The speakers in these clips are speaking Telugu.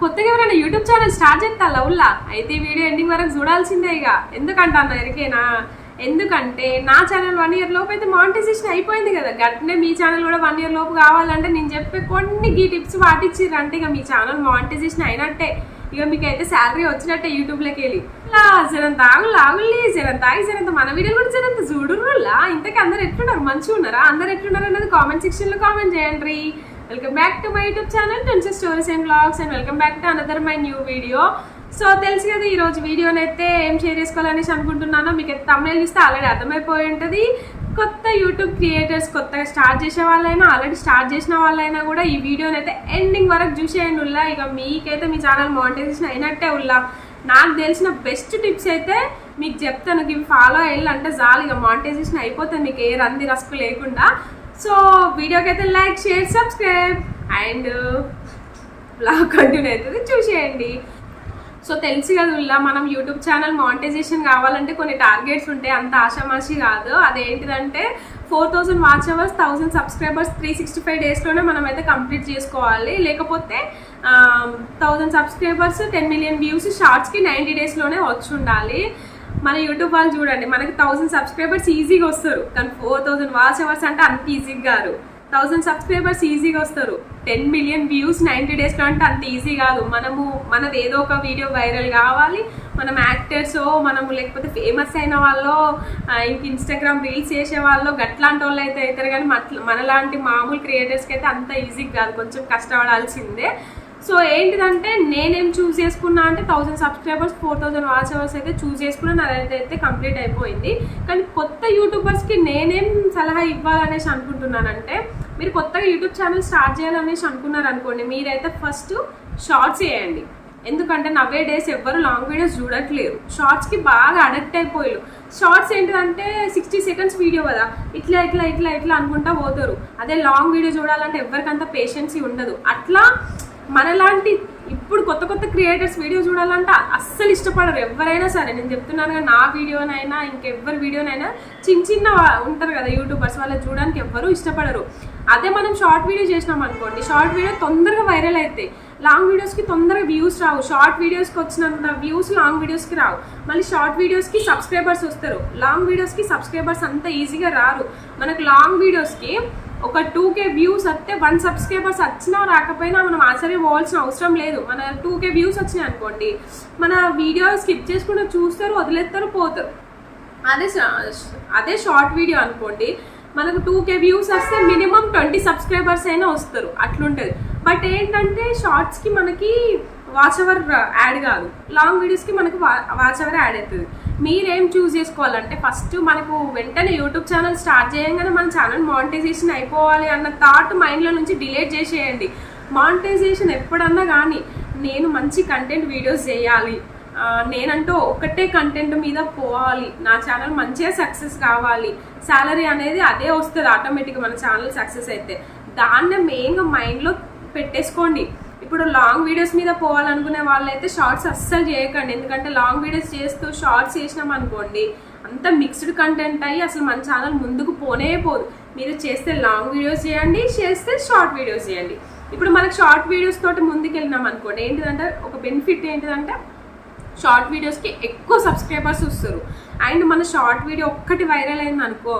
కొత్తగా ఎవరైనా యూట్యూబ్ ఛానల్ స్టార్ట్ చేస్తా లవ్లా? అయితే వీడియో ఎండింగ్ వరకు చూడాల్సిందే ఇక. ఎందుకంటాను ఎరికేనా? ఎందుకంటే నా ఛానల్ వన్ ఇయర్ లోపు అయితే మానిటైజేషన్ అయిపోయింది కదా. గట్నే మీ ఛానల్ కూడా వన్ ఇయర్ లోపు కావాలంటే నేను చెప్పే కొన్ని గీ టిప్స్ పాటించారంటే ఇక మీ ఛానల్ మానిటైజేషన్ అయినట్టే. ఇక మీకు అయితే శాలరీ వచ్చినట్టే యూట్యూబ్లోకి వెళ్ళి. లా జరంత ఆగులు ఆగులి జరంత ఆగి జనంత మన వీడియో కూడా జరంత చూడుర్రులా ఇంతకీ అందరు ఎట్లున్నారు? మంచిగా ఉన్నారా అందరు ఎట్లున్నారు అన్నది కామెంట్ సెక్షన్లో కామెంట్ చేయండి welcome back to my YouTube channel twenty stories and blogs and welcome back to another my new video so తెలుసు కదా ఈరోజు వీడియోని అయితే ఏం షేర్ చేసుకోవాలనేసి అనుకుంటున్నానో మీకు అయితే తమిళ చూస్తే ఆల్రెడీ అర్థమైపోయి ఉంటుంది. కొత్త యూట్యూబ్ క్రియేటర్స్ కొత్తగా స్టార్ట్ చేసే వాళ్ళైనా ఆల్రెడీ స్టార్ట్ చేసిన వాళ్ళైనా కూడా ఈ వీడియోని అయితే ఎండింగ్ వరకు చూసేయండి ఉల్లా. ఇక మీకైతే మీ ఛానల్ మానిటైజేషన్ అయినట్టే ఉల్లా. నాకు తెలిసిన బెస్ట్ టిప్స్ అయితే మీకు చెప్తాను. ఇవి ఫాలో అయ్యాలంటే చాలు. ఇక మానిటైజేషన్ అయిపోతుంది మీకు ఏ రంది రస్కు లేకుండా. సో వీడియోకి అయితే like share subscribe and blog continue అవుతుంది. చూసేయండి. సో తెలిసి కదా మనం యూట్యూబ్ ఛానల్ మానిటైజేషన్ కావాలంటే కొన్ని టార్గెట్స్ ఉంటాయి. అంత ఆషామాషి కాదు. అదేంటిదంటే four thousand watch hours thousand subscribers three sixty five డేస్లోనే మనం అయితే కంప్లీట్ చేసుకోవాలి. లేకపోతే thousand subscribers ten million views షార్ట్స్కి ninety డేస్లోనే వచ్చి ఉండాలి మన యూట్యూబ్ వాళ్ళు చూడండి మనకి థౌసండ్ సబ్స్క్రైబర్స్ ఈజీగా వస్తారు. కానీ ఫోర్ థౌసండ్ వాచ్ అవర్స్ అంటే అంత ఈజీగా కాదు. థౌసండ్ సబ్స్క్రైబర్స్ ఈజీగా వస్తారు. టెన్ మిలియన్ వ్యూస్ నైంటీ డేస్లో అంటే అంత ఈజీ కాదు. మనము మనది ఏదో ఒక వీడియో వైరల్ కావాలి. మనం యాక్టర్స్ మనము లేకపోతే ఫేమస్ అయిన వాళ్ళు ఇంక ఇన్స్టాగ్రామ్ రీల్స్ చేసే వాళ్ళు గట్లాంటి వాళ్ళు అయితే అవుతారు. కానీ మన మనలాంటి మామూలు క్రియేటర్స్కి అయితే అంత ఈజీగా కాదు. కొంచెం కష్టపడాల్సిందే. సో ఏంటిదంటే నేనేం చూస్ చేసుకున్నా అంటే thousand subscribers four thousand watch hours అయితే చూస్ చేసుకున్నా అదైతే అయితే కంప్లీట్ అయిపోయింది. కానీ కొత్త యూట్యూబర్స్కి నేనేం సలహా ఇవ్వాలనేసి అనుకుంటున్నానంటే మీరు కొత్తగా యూట్యూబ్ ఛానల్ స్టార్ట్ చేయాలనేసి అనుకున్నారు అనుకోండి మీరైతే ఫస్ట్ షార్ట్స్ వేయండి. ఎందుకంటే నవ్వే డేస్ ఎవ్వరు లాంగ్ వీడియోస్ చూడట్లేరు. షార్ట్స్కి బాగా అడక్ట్ అయిపోయారు షార్ట్స్ ఏంటిదంటే సిక్స్టీ సెకండ్స్ వీడియో కదా. ఇట్లా ఇట్లా ఇట్లా ఇట్లా అనుకుంటా పోతారు. అదే లాంగ్ వీడియో చూడాలంటే ఎవరికంత పేషెన్సీ ఉండదు. అట్లా మనలాంటి ఇప్పుడు కొత్త కొత్త క్రియేటర్స్ వీడియో చూడాలంటే అస్సలు ఇష్టపడరు. ఎవరైనా సరే నేను చెప్తున్నాను కదా నా వీడియోనైనా ఇంకెవ్వరి వీడియోనైనా చిన్న చిన్న ఉంటారు కదా యూట్యూబర్స్ వాళ్ళు చూడడానికి ఎవ్వరూ ఇష్టపడరు. అదే మనం షార్ట్ వీడియో చేసినాం అనుకోండి షార్ట్ వీడియో తొందరగా వైరల్ అవుతాయి లాంగ్ వీడియోస్కి తొందరగా వ్యూస్ రావు. షార్ట్ వీడియోస్కి వచ్చినంత వ్యూస్ లాంగ్ వీడియోస్కి రావు. మళ్ళీ షార్ట్ వీడియోస్కి సబ్స్క్రైబర్స్ వస్తారు. లాంగ్ వీడియోస్కి సబ్స్క్రైబర్స్ అంత ఈజీగా రారు. మనకు లాంగ్ వీడియోస్కి ఒక టూ కే వ్యూస్ వస్తే వన్ సబ్స్క్రైబర్స్ వచ్చినా రాకపోయినా మనం ఆశ్చర్యపోవాల్సిన అవసరం లేదు. మన టూ కే వ్యూస్ వచ్చినాయి అనుకోండి మన వీడియో స్కిప్ చేసుకుంటూ చూస్తారు వదిలేస్తారు పోతారు. అదే అదే షార్ట్ వీడియో అనుకోండి మనకు టూ కే వ్యూస్ వస్తే మినిమం ట్వంటీ సబ్స్క్రైబర్స్ అయినా వస్తారు. అట్లుంటుంది. బట్ ఏంటంటే షార్ట్స్కి మనకి వాచ్ అవర్ యాడ్ కాదు. లాంగ్ వీడియోస్కి మనకు వాచ్ అవర్ యాడ్ అవుతుంది మీరేం చూస్ చేసుకోవాలంటే ఫస్ట్ మనకు వెంటనే యూట్యూబ్ ఛానల్ స్టార్ట్ చేయగానే మన ఛానల్ మానిటైజేషన్ అయిపోవాలి అన్న థాట్ మైండ్లో నుంచి డిలేట్ చేసేయండి. మానిటైజేషన్ ఎప్పుడన్నా కానీ నేను మంచి కంటెంట్ వీడియోస్ చేయాలి. నేనంటూ ఒకటే కంటెంట్ మీద పోవాలి. నా ఛానల్ మంచిగా సక్సెస్ కావాలి. శాలరీ అనేది అదే వస్తుంది ఆటోమేటిక్గా మన ఛానల్ సక్సెస్ అయితే. దాన్నే మెయిన్గా మైండ్లో పెట్టేసుకోండి. ఇప్పుడు లాంగ్ వీడియోస్ మీద పోవాలనుకునే వాళ్ళైతే షార్ట్స్ అస్సలు చేయకండి. ఎందుకంటే లాంగ్ వీడియోస్ చేస్తూ షార్ట్స్ చేసినాం అనుకోండి అంత మిక్స్డ్ కంటెంట్ అయ్యి అసలు మన ఛానల్ ముందుకు పోనే పోదు. మీరు చేస్తే లాంగ్ వీడియోస్ చేయండి చేస్తే షార్ట్ వీడియోస్ చేయండి. ఇప్పుడు మనకి షార్ట్ వీడియోస్ తోటి ముందుకు వెళ్ళినాం అనుకోండి ఏంటిదంటే ఒక బెనిఫిట్ ఏంటిదంటే షార్ట్ వీడియోస్కి ఎక్కువ సబ్స్క్రైబర్స్ వస్తారు. అండ్ మన షార్ట్ వీడియో ఒక్కటి వైరల్ అయింది అనుకో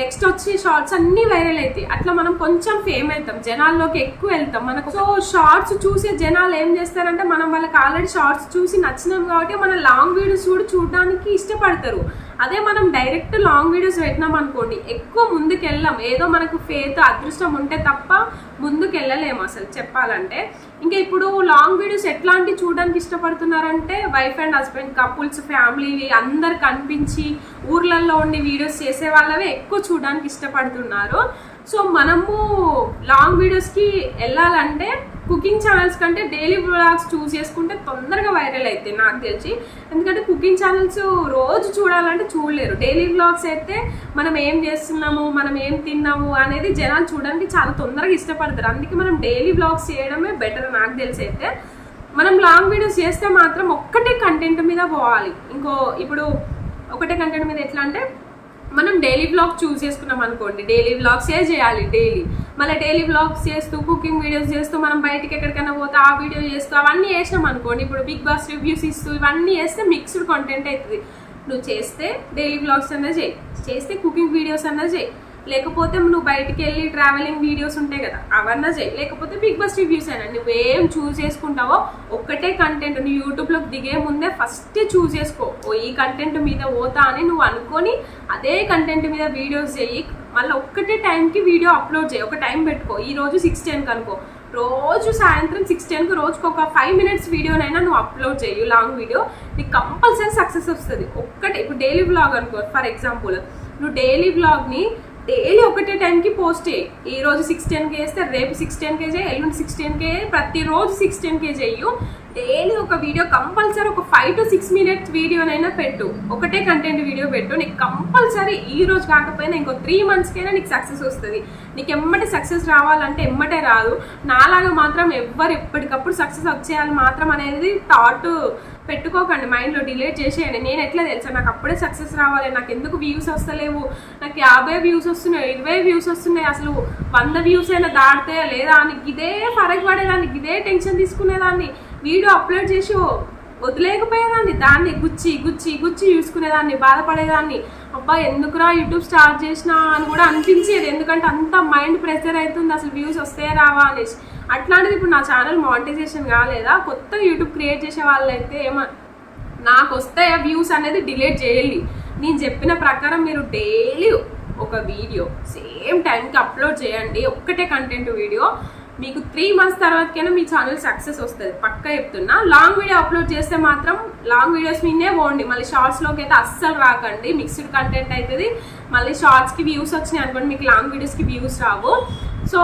నెక్స్ట్ వచ్చి షార్ట్స్ అన్నీ వైరల్ అవుతాయి అట్లా మనం కొంచెం ఫేమ్ అవుతాం జనాల్లోకి ఎక్కువ వెళ్తాం. మనకు సో షార్ట్స్ చూసే జనాలు ఏం చేస్తారంటే మనం వాళ్ళకి ఆల్రెడీ షార్ట్స్ చూసి నచ్చినాం కాబట్టి మన లాంగ్ వీడియోస్ కూడా చూడడానికి ఇష్టపడతారు. అదే మనం డైరెక్ట్ లాంగ్ వీడియోస్ పెట్టినాం అనుకోండి ఎక్కువ ముందుకెళ్ళాం. ఏదో మనకు ఫేత్ అదృష్టం ఉంటే తప్ప ముందుకెళ్ళలేము అసలు చెప్పాలంటే. ఇంకా ఇప్పుడు లాంగ్ వీడియోస్ ఎట్లాంటి చూడడానికి ఇష్టపడుతున్నారంటే wife and husband couples family అందరు కనిపించి ఊర్లలో ఉండి వీడియోస్ చేసే వాళ్ళవే ఎక్కువ చూడడానికి ఇష్టపడుతున్నారు. సో మనము లాంగ్ వీడియోస్కి వెళ్ళాలంటే కుకింగ్ ఛానల్స్ కంటే డైలీ బ్లాగ్స్ చూస్ చేసుకుంటే తొందరగా వైరల్ అవుతాయి నాకు తెలిసి. ఎందుకంటే కుకింగ్ ఛానల్స్ రోజు చూడాలంటే చూడలేరు. డైలీ బ్లాగ్స్ అయితే మనం ఏం చేస్తున్నాము మనం ఏం తిన్నాము అనేది జనాలు చూడడానికి చాలా తొందరగా ఇష్టపడతారు. అందుకే మనం డైలీ బ్లాగ్స్ చేయడమే బెటర్ నాకు తెలిసి అయితే. మనం లాంగ్ వీడియోస్ చేస్తే మాత్రం ఒక్కటే కంటెంట్ మీద పోవాలి. ఇంకో ఇప్పుడు ఒకటే కంటెంట్ మీద ఎట్లా అంటే మనం డైలీ బ్లాగ్ చూస్ చేసుకున్నాం అనుకోండి. డైలీ బ్లాగ్సే చేయాలి డైలీ మళ్ళీ డైలీ బ్లాగ్స్ చేస్తూ కుకింగ్ వీడియోస్ చేస్తూ మనం బయటికి ఎక్కడికైనా పోతే ఆ వీడియో చేస్తూ అవన్నీ చేసినాం అనుకోండి. ఇప్పుడు బిగ్ బాస్ రివ్యూస్ ఇస్తూ ఇవన్నీ చేస్తే మిక్స్డ్ కంటెంట్ అవుతుంది నువ్వు చేస్తే డైలీ బ్లాగ్స్ అన్నా చేయి. చేస్తే కుకింగ్ వీడియోస్ అన్నా చేయి. లేకపోతే నువ్వు బయటికి వెళ్ళి ట్రావెలింగ్ వీడియోస్ ఉంటాయి కదా అవన్నా చేయి. లేకపోతే బిగ్ బస్ రివ్యూస్ అయినా నువ్వేం చూస్ చేసుకుంటావో ఒక్కటే కంటెంట్ నువ్వు యూట్యూబ్లోకి దిగే ముందే ఫస్ట్ చూస్ చేసుకో. ఓ ఈ కంటెంట్ మీద పోతా అని నువ్వు అనుకొని అదే కంటెంట్ మీద వీడియోస్ చేయి. మళ్ళీ ఒక్కటే టైంకి వీడియో అప్లోడ్ చేయి. ఒక టైం పెట్టుకో. ఈ రోజు సిక్స్ టెన్కి అనుకో. రోజు సాయంత్రం సిక్స్ టెన్కి రోజుకి ఒక ఫైవ్ మినిట్స్ వీడియోనైనా నువ్వు అప్లోడ్ చేయు. లాంగ్ వీడియో నీకు కంపల్సరీ సక్సెస్ వస్తుంది. ఒక్కటే ఇప్పుడు డైలీ బ్లాగ్ అనుకో ఫర్ ఎగ్జాంపుల్ నువ్వు డైలీ వ్లాగ్ని డైలీ ఒకటే టైంకి పోస్ట్ ఈ రోజు సిక్స్ టెన్ కేజీ వేస్తే రేపు సిక్స్ టెన్ కేజీ ఎల్లుండి సిక్స్ టెన్కే ప్రతిరోజు సిక్స్ కేజీ చెయ్యు డైలీ ఒక వీడియో కంపల్సరీ ఒక ఫైవ్ టు సిక్స్ మినిట్స్ వీడియోనైనా పెట్టు. ఒకటే కంటెంట్ వీడియో పెట్టు. నీకు కంపల్సరీ ఈ రోజు కాకపోయినా ఇంకో త్రీ మంత్స్కైనా నీకు సక్సెస్ వస్తుంది. నీకు ఎమ్మటి సక్సెస్ రావాలంటే ఎమ్మటే రాదు. నాలాగా మాత్రం ఎవ్వరు ఎప్పటికప్పుడు సక్సెస్ వచ్చేయాలి మాత్రం అనేది థాట్ పెట్టుకోకండి. మైండ్లో డిలేట్ చేసేయండి. నేను ఎట్లా తెలుసా? నాకు అప్పుడే సక్సెస్ రావాలి. నాకు ఎందుకు వ్యూస్ వస్తలేవు? నాకు యాభై వ్యూస్ వస్తున్నాయి ఇరవై వ్యూస్ వస్తున్నాయి. అసలు వంద వ్యూస్ అయినా దాడితే లేదా? అని ఇదే ఫరక్ ఇదే టెన్షన్ తీసుకునేదాన్ని. వీడియో అప్లోడ్ చేసి వదిలేకపోయేదాన్ని. దాన్ని గుచ్చి గుచ్చి గుచ్చి చూసుకునేదాన్ని బాధపడేదాన్ని. అబ్బా ఎందుకురా యూట్యూబ్ స్టార్ట్ చేసినా అని కూడా అనిపించేది. ఎందుకంటే అంత మైండ్ ప్రెషర్ అవుతుంది అసలు వ్యూస్ వస్తే రావా అనేసి. అట్లాంటిది ఇప్పుడు నా ఛానల్ మానిటైజేషన్ కాలేదా? కొత్త యూట్యూబ్ క్రియేట్ చేసే వాళ్ళైతే ఏమ నాకు వస్తే వ్యూస్ అనేది డిలేట్ చేయాలి నేను చెప్పిన ప్రకారం మీరు డైలీ ఒక వీడియో సేమ్ టైంకి అప్లోడ్ చేయండి. ఒక్కటే కంటెంట్ వీడియో. మీకు త్రీ మంత్స్ తర్వాతకైనా మీ ఛానల్ సక్సెస్ వస్తుంది. పక్క చెప్తున్నా. లాంగ్ వీడియో అప్లోడ్ చేస్తే మాత్రం లాంగ్ వీడియోస్ మీదే పోండి. మళ్ళీ షార్ట్స్లోకి అయితే అస్సలు రాకండి. మిక్స్డ్ కంటెంట్ అవుతుంది మళ్ళీ షార్ట్స్కి వ్యూస్ వచ్చినాయి అనుకోండి మీకు లాంగ్ వీడియోస్కి వ్యూస్ రావు. సో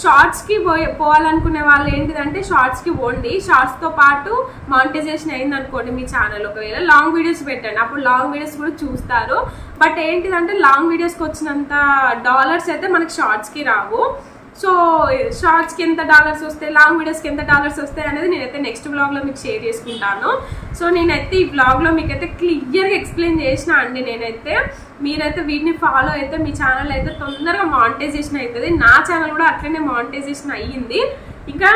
షార్ట్స్కి పోయే పోవాలనుకునే వాళ్ళు ఏంటిదంటే షార్ట్స్కి పోండి. షార్ట్స్తో పాటు మానిటైజేషన్ అయింది అనుకోండి మీ ఛానల్ ఒకవేళ లాంగ్ వీడియోస్ పెట్టండి. అప్పుడు లాంగ్ వీడియోస్ కూడా చూస్తారు. బట్ ఏంటిదంటే లాంగ్ వీడియోస్కి వచ్చినంత డాలర్స్ అయితే మనకి షార్ట్స్కి రావు. సో షార్ట్స్కి ఎంత డాలర్స్ వస్తాయి లాంగ్ వీడియోస్కి ఎంత డాలర్స్ వస్తాయి అనేది నేనైతే నెక్స్ట్ బ్లాగ్లో మీకు షేర్ చేసుకుంటాను. సో నేనైతే ఈ బ్లాగ్లో మీకైతే క్లియర్గా ఎక్స్ప్లెయిన్ చేసిన అండి నేనైతే. మీరైతే వీటిని ఫాలో అయితే మీ ఛానల్ అయితే తొందరగా మానిటైజేషన్ అవుతుంది నా ఛానల్ కూడా అట్లనే మానిటైజేషన్ అయ్యింది. ఇంకా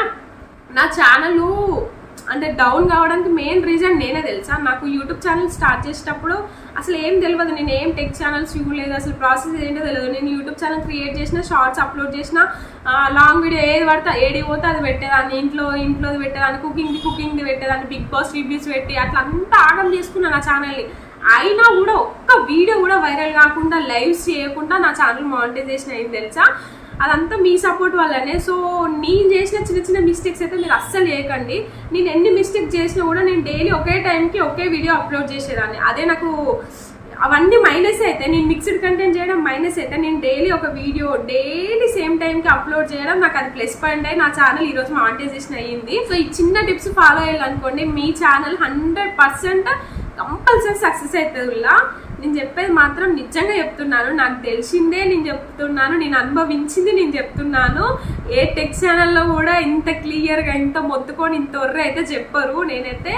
నా ఛానల్ అంటే డౌన్ కావడానికి మెయిన్ రీజన్ నేనే తెలుసా? నాకు యూట్యూబ్ ఛానల్ స్టార్ట్ చేసేటప్పుడు అసలు ఏం తెలియదు నేను ఏం టెక్ ఛానల్స్ చూడలేదు అసలు ప్రాసెస్ ఏంటో తెలియదు నేను యూట్యూబ్ ఛానల్ క్రియేట్ చేసిన షార్ట్స్ అప్లోడ్ చేసిన లాంగ్ వీడియో ఏది పడితే ఏడి పోతే అది పెట్టేదాన్ని. ఇంట్లో ఇంట్లోది పెట్టేదాన్ని. కుకింగ్ది కుకింగ్ది పెట్టేదాన్ని. బిగ్ బాస్ రివ్యూస్ పెట్టి అట్లా అంతా ఆగం చేసుకున్నాను నా ఛానల్ని అయినా కూడా ఒక్క వీడియో కూడా వైరల్ కాకుండా లైవ్స్ చేయకుండా నా ఛానల్ మానిటైజేషన్ అయింది తెలుసా? అదంతా మీ సపోర్ట్ వల్లనే. సో నేను చేసిన చిన్న చిన్న మిస్టేక్స్ అయితే మీరు అస్సలు చేయకండి. నేను ఎన్ని మిస్టేక్ చేసినా కూడా నేను డైలీ ఒకే టైంకి ఒకే వీడియో అప్లోడ్ చేసేదాన్ని. అదే నాకు అవన్నీ మైనస్ అయితే నేను మిక్స్డ్ కంటెంట్ చేయడం మైనస్ అయితే నేను డైలీ ఒక వీడియో డైలీ సేమ్ టైంకి అప్లోడ్ చేయడం నాకు అది ప్లస్ పాయింట్ అయ్యి నా ఛానల్ ఈరోజు మానిటైజేషన్ అయ్యింది. సో ఈ చిన్న టిప్స్ ఫాలో అయ్యాలనుకోండి మీ channel hundred percent compulsory success అవుతుంది నేను చెప్పేది మాత్రం నిజంగా చెప్తున్నాను. నాకు తెలిసిందే నేను చెప్తున్నాను. నేను అనుభవించింది నేను చెప్తున్నాను. ఏ టెక్ ఛానల్లో కూడా ఇంత క్లియర్గా ఇంత మొత్తుకొని ఇంత ఒర్ర అయితే చెప్పరు. నేనైతే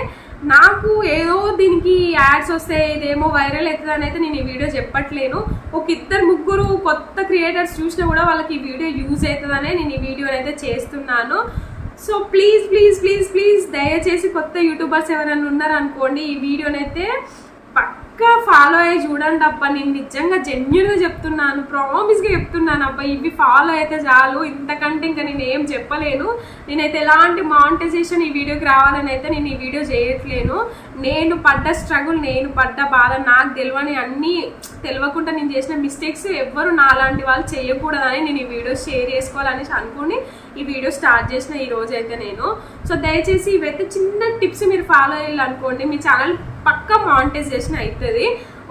నాకు ఏదో దీనికి యాడ్స్ వస్తే ఇదేమో వైరల్ అవుతుంది అని అయితే నేను ఈ వీడియో చెప్పట్లేను. ఒక ఇద్దరు ముగ్గురు కొత్త క్రియేటర్స్ చూసినా కూడా వాళ్ళకి ఈ వీడియో యూజ్ అవుతుందనే నేను ఈ వీడియో అయితే చేస్తున్నాను. So please please please please దయచేసి కొత్త యూట్యూబర్స్ ఎవరైనా ఉన్నారనుకోండి ఈ వీడియోనైతే పక్కా ఫాలో అయ్యి చూడండి అబ్బా నేను నిజంగా జెన్యున్గా చెప్తున్నాను ప్రామిస్గా చెప్తున్నాను అబ్బా ఇవి ఫాలో అయితే చాలు. ఇంతకంటే ఇంకా నేను ఏం చెప్పలేను. నేనైతే ఎలాంటి మానిటైజేషన్ ఈ వీడియోకి రావాలని అయితే నేను ఈ వీడియో చేయట్లేను. నేను పడ్డ స్ట్రగుల్ నేను పడ్డ బాధ నాకు తెలియని అన్నీ తెలియకుండా నేను చేసిన మిస్టేక్స్ ఎవ్వరు నాలాంటి వాళ్ళు చేయకూడదని నేను ఈ వీడియో షేర్ చేసుకోవాలనేసి అనుకుని ఈ వీడియో స్టార్ట్ చేసిన ఈ రోజైతే అయితే నేను. సో దయచేసి ఇవైతే చిన్న టిప్స్ మీరు ఫాలో అయ్యాలనుకోండి మీ ఛానల్ పక్క మానిటైజేషన్ అవుతుంది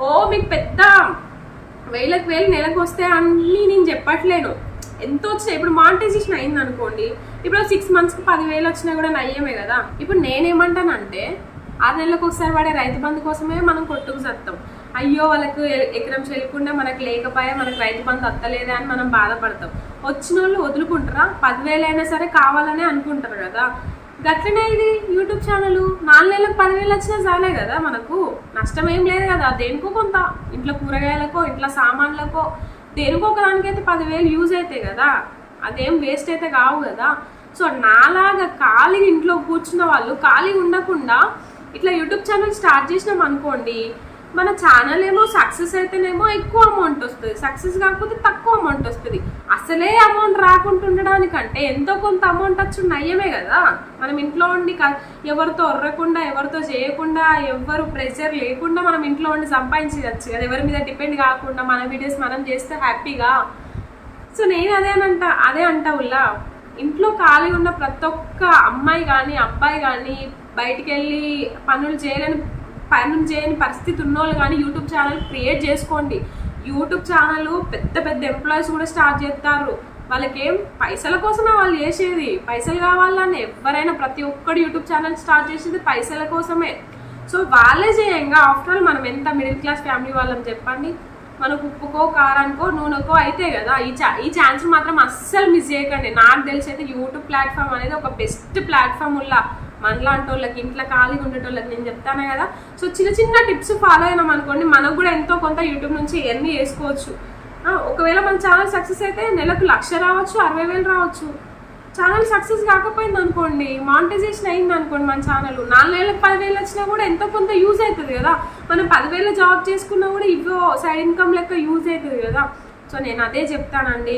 ఓ మీకు పెద్ద వేలకు వేలు నెలకు వస్తే అన్నీ నేను చెప్పట్లేను. ఎంత వచ్చినా ఇప్పుడు మానిటైజేషన్ అయింది అనుకోండి ఇప్పుడు సిక్స్ మంత్స్కి పదివేలు వచ్చినా కూడా నయ్యమే కదా. ఇప్పుడు నేనేమంటానంటే ఆరు నెలలకు ఒకసారి పడే రైతు బంధు కోసమే మనం కొట్టుకు సత్తాం. అయ్యో వాళ్ళకు ఎకరం చెల్లకుండా మనకు లేకపోయా మనకు రైతు బంధు వస్తలేదా అని మనం బాధపడతాం. వచ్చిన వాళ్ళు వదులుకుంటారా? పదివేలు అయినా సరే కావాలనే అనుకుంటారు కదా. గట్లనే ఇది యూట్యూబ్ ఛానల్. నాలుగు నెలలకు పదివేలు వచ్చినా చాలే కదా మనకు. నష్టం ఏం లేదు కదా. దేనికో కొంత. ఇంట్లో కూరగాయలకో ఇంట్లో సామాన్లకో. దేనికో ఒక దానికైతే పదివేలు యూజ్ అవుతాయి కదా. అదేం వేస్ట్ అయితే కావు కదా. సో నాలాగా ఖాళీ ఇంట్లో కూర్చున్న వాళ్ళు ఖాళీ ఉండకుండా ఇట్లా యూట్యూబ్ ఛానల్ స్టార్ట్ చేసినాం అనుకోండి మన ఛానల్ ఏమో సక్సెస్ అయితేనేమో ఎక్కువ అమౌంట్ వస్తుంది. సక్సెస్ కాకపోతే తక్కువ అమౌంట్ వస్తుంది. అసలే అమౌంట్ రాకుండా ఉండడానికంటే ఎంతో కొంత అమౌంట్ వచ్చి నయ్యమే కదా. మనం ఇంట్లో ఉండి క- ఎవరితో ఒర్రకుండా ఎవరితో చేయకుండా ఎవరు ప్రెషర్ లేకుండా మనం ఇంట్లో ఉండి సంపాదించవచ్చు కదా. ఎవరి మీద డిపెండ్ కాకుండా మన వీడియోస్ మనం చేస్తే హ్యాపీగా సో నేను అదే అంట అదే అంటా ఉల్లా. ఇంట్లో ఖాళీ ఉన్న ప్రతి ఒక్క అమ్మాయి కానీ అబ్బాయి కానీ బయటికి వెళ్ళి పనులు చేయలేని పనులు చేయని పరిస్థితి ఉన్నోళ్ళు కానీ యూట్యూబ్ ఛానల్ క్రియేట్ చేసుకోండి. యూట్యూబ్ ఛానల్ పెద్ద పెద్ద ఎంప్లాయీస్ కూడా స్టార్ట్ చేస్తారు. వాళ్ళకేం పైసల కోసమే వాళ్ళు చేసేది. పైసలు కావాలని ఎవరైనా ప్రతి ఒక్కడు యూట్యూబ్ ఛానల్ స్టార్ట్ చేసేది పైసల కోసమే. సో వాళ్ళే చేయంగా. ఆఫ్టర్ ఆల్ మనం ఎంత మిడిల్ క్లాస్ ఫ్యామిలీ వాళ్ళం చెప్పండి? మనకు ఉప్పుకో కారానికో నూనెకో అయితే కదా ఈ ఛా ఈ ఛాన్స్ మాత్రం అస్సలు మిస్ చేయకండి. నాకు తెలిసి అయితే యూట్యూబ్ ప్లాట్ఫామ్ అనేది ఒక బెస్ట్ ప్లాట్ఫామ్ ఉల్లా. మనలాంటి వాళ్ళకి ఇంట్లో ఖాళీగా ఉండేటోళ్ళకి నేను చెప్తాను కదా. సో చిన్న చిన్న టిప్స్ ఫాలో అయినాం అనుకోండి మనకు కూడా ఎంతో కొంత యూట్యూబ్ నుంచి ఎన్ని చేసుకోవచ్చు ఒకవేళ మన ఛానల్ సక్సెస్ అయితే నెలకు లక్ష రావచ్చు అరవై వేలు రావచ్చు. ఛానల్ సక్సెస్ కాకపోయింది అనుకోండి మానిటైజేషన్ అయింది అనుకోండి మన ఛానల్ నాలుగు నెలలకు పదివేలు వచ్చినా కూడా ఎంతో కొంత యూజ్ అవుతుంది కదా. మనం పదివేలు జాబ్ చేసుకున్నా కూడా ఇవో సైడ్ ఇన్కమ్ లెక్క యూజ్ అవుతుంది కదా. సో నేను అదే చెప్తానండి.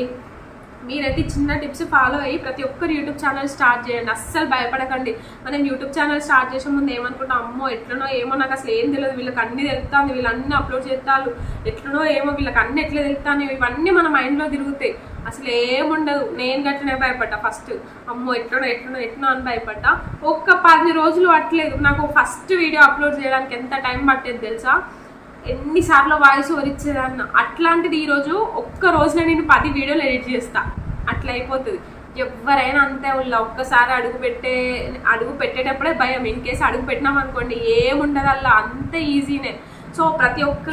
మీరైతే చిన్న టిప్స్ ఫాలో అయ్యి ప్రతి ఒక్కరు యూట్యూబ్ ఛానల్ స్టార్ట్ చేయండి. అస్సలు భయపడకండి. మనం యూట్యూబ్ ఛానల్ స్టార్ట్ చేసే ముందు ఏమనుకుంటాం? అమ్మో ఎట్లనో ఏమో నాకు అసలు ఏం తెలియదు వీళ్ళకి అన్ని తెలుస్తాను వీళ్ళు అన్ని అప్లోడ్ చేస్తారు ఎట్లనో ఏమో వీళ్ళకి అన్ని ఎట్లా తెలుస్తాను ఇవన్నీ మన మైండ్లో తిరుగుతాయి. అసలు ఏముండదు. నేను గట్లనే భయపడ్డా ఫస్ట్. అమ్మో ఎట్లనో ఎట్లనో ఎట్లనో అని భయపడ్డా. ఒక్క పది రోజులు పట్టలేదు. నాకు ఫస్ట్ వీడియో అప్లోడ్ చేయడానికి ఎంత టైం పట్టేది తెలుసా? ఎన్నిసార్లు వాయిస్ ఓవర్ ఇచ్చేదాన్ని. అట్లాంటిది ఈరోజు ఒక్క రోజున నేను పది వీడియోలు ఎడిట్ చేస్తా. అట్లా అయిపోతుంది. ఎవరైనా అంతే వాళ్ళ ఒక్కసారి అడుగు పెట్టే అడుగు పెట్టేటప్పుడే భయం. ఇన్ కేసు అడుగు పెట్టినాం అనుకోండి ఏముండదు అలా అంత ఈజీనే సో ప్రతి ఒక్క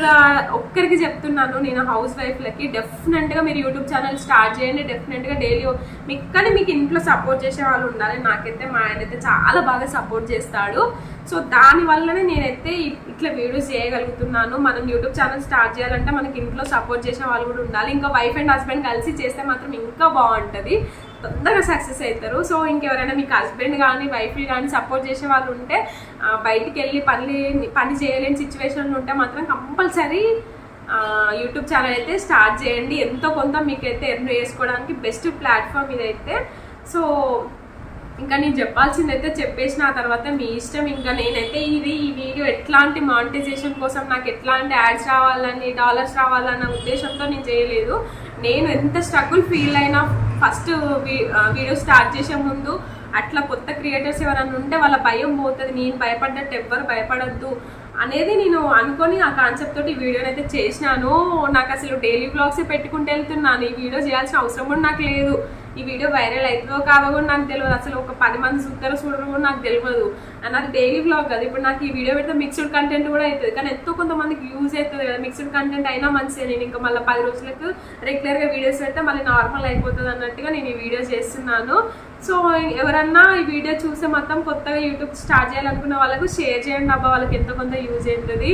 ఒక్కరికి చెప్తున్నాను నేను హౌస్ వైఫ్లకి డెఫినెట్గా మీరు యూట్యూబ్ ఛానల్ స్టార్ట్ చేయండి. డెఫినెట్గా డైలీ మీకు కానీ మీకు ఇంట్లో సపోర్ట్ చేసే వాళ్ళు ఉండాలి నాకైతే మా ఆయన అయితే చాలా బాగా సపోర్ట్ చేస్తాడు. సో దాని వల్లనే నేనైతే ఇట్లా వీడియోస్ చేయగలుగుతున్నాను. మనం యూట్యూబ్ ఛానల్ స్టార్ట్ చేయాలంటే మనకి ఇంట్లో సపోర్ట్ చేసే వాళ్ళు కూడా ఉండాలి. ఇంకా వైఫ్ అండ్ హస్బెండ్ కలిసి చేస్తే మాత్రం ఇంకా బాగుంటుంది. తొందరగా సక్సెస్ అవుతారు సో ఇంకెవరైనా మీకు హస్బెండ్ కానీ వైఫ్ కానీ సపోర్ట్ చేసే వాళ్ళు ఉంటే బయటికి వెళ్ళి పని పని చేయలేని సిచ్యువేషన్లు ఉంటే మాత్రం కంపల్సరీ యూట్యూబ్ ఛానల్ అయితే స్టార్ట్ చేయండి. ఎంతో కొంత మీకైతే ఎర్న్ చేసుకోవడానికి బెస్ట్ ప్లాట్ఫామ్ ఇదైతే. సో ఇంకా నేను చెప్పాల్సింది అయితే చెప్పేసిన ఆ తర్వాత మీ ఇష్టం. ఇంకా నేనైతే ఇది ఈ వీడియో ఎట్లాంటి మానిటైజేషన్ కోసం నాకు ఎట్లాంటి యాడ్స్ రావాలని డాలర్స్ రావాలన్న ఉద్దేశంతో నేను చేయలేదు. నేను ఎంత స్ట్రగుల్ ఫీల్ అయినా ఫస్ట్ వీడియో స్టార్ట్ చేసే ముందు అట్లా కొత్త క్రియేటర్స్ ఎవరైనా ఉంటే వాళ్ళ భయం పోతుంది. నేను భయపడ్డట్టు ఎవ్వరు భయపడద్దు అనేది నేను అనుకొని ఆ కాన్సెప్ట్ తోటి ఈ వీడియోని అయితే చేసినాను. నాకు అసలు డైలీ బ్లాగ్స్ పెట్టుకుంటూ వెళ్తున్నాను. ఈ వీడియో చేయాల్సిన అవసరం కూడా నాకు లేదు. ఈ వీడియో వైరల్ అవుతుందో కాదో కూడా నాకు తెలియదు. అసలు ఒక పది మంది చూస్తారో చూడరు కూడా నాకు తెలియదు. అండ్ డైలీ బ్లాగ్ కదా. ఇప్పుడు నాకు ఈ వీడియో పెడితే మిక్స్డ్ కంటెంట్ కూడా అవుతుంది. కానీ ఎంతో కొంతమందికి యూజ్ అవుతుంది కదా. మిక్స్డ్ కంటెంట్ అయినా మంచిదే. నేను ఇంకా మళ్ళీ పది రోజులకు రెగ్యులర్గా వీడియోస్ పెడితే మళ్ళీ నార్మల్ అయిపోతుంది అన్నట్టుగా నేను ఈ వీడియో చేస్తున్నాను. సో ఎవరన్నా ఈ వీడియో చూస్తే మొత్తం కొత్తగా యూట్యూబ్ స్టార్ట్ చేయాలనుకున్న వాళ్ళకు షేర్ చేయండి అబ్బా. వాళ్ళకి ఎంతో కొంత యూజ్ అవుతుంది.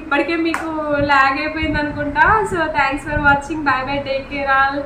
ఇప్పటికే మీకు లాగ్ అయిపోయింది అనుకుంటా. So thanks for watching bye bye take care all